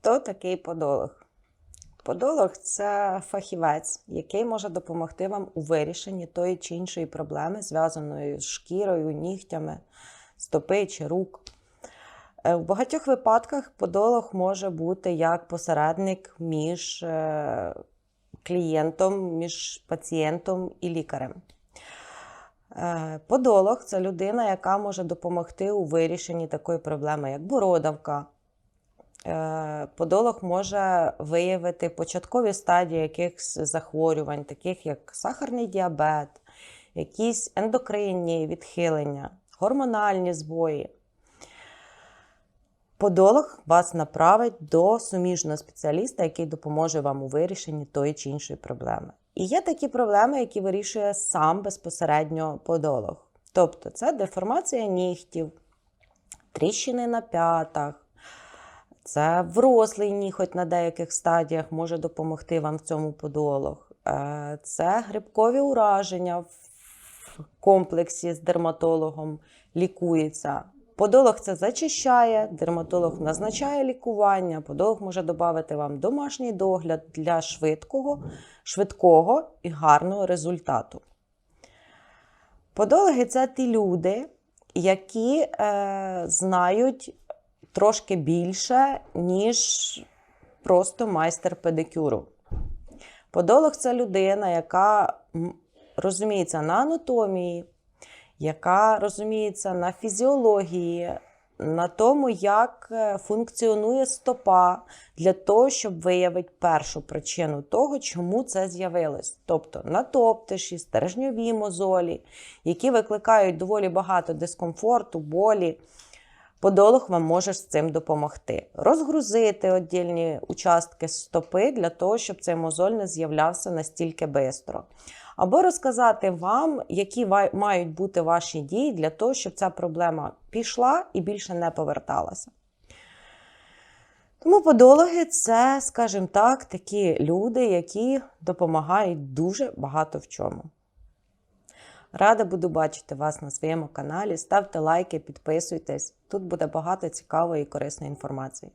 Хто такий подолог? Подолог це фахівець, який може допомогти вам у вирішенні тої чи іншої проблеми, зв'язаної з шкірою, нігтями, стопи чи рук. Е, В багатьох випадках подолог може бути як посередник між е, клієнтом, між пацієнтом і лікарем. Е, Подолог це людина, яка може допомогти у вирішенні такої проблеми, як бородавка. Е, Подолог може виявити початкові стадії якихось захворювань, таких як сахарний діабет, якісь ендокринні відхилення, гормональні збої. Подолог вас направить до суміжного спеціаліста, який допоможе вам у вирішенні тої чи іншої проблеми. І є такі проблеми, які вирішує сам безпосередньо подолог. Тобто це деформація нігтів, тріщини на п'ятах, це врослий ніготь на деяких стадіях може допомогти вам в цьому подолог. Е, Це грибкові ураження в комплексі з дерматологом лікується. Подолог це зачищає, дерматолог назначає лікування, подолог може додати вам домашній догляд для швидкого, швидкого і гарного результату. Подологи це ті люди, які е, знають трошки більше, ніж просто майстер педикюру. Подолог це людина, яка розуміється на анатомії, яка розуміється на фізіології, на тому, як е, функціонує стопа для того, щоб виявити першу причину того, чому це з'явилось. Тобто натоптиші, стержньові мозолі, які викликають доволі багато дискомфорту, болі. Подолог вам може з цим допомогти. Розгрузити віддільні участки стопи для того, щоб цей мозоль не з'являвся настільки швидко. Або розказати вам, які мають бути ваші дії для того, щоб ця проблема пішла і більше не поверталася. Тому подологи це, скажімо так, такі люди, які допомагають дуже багато в чому. Рада буду бачити вас на своєму каналі. Ставте лайки, підписуйтесь. Тут буде багато цікавої і корисної інформації.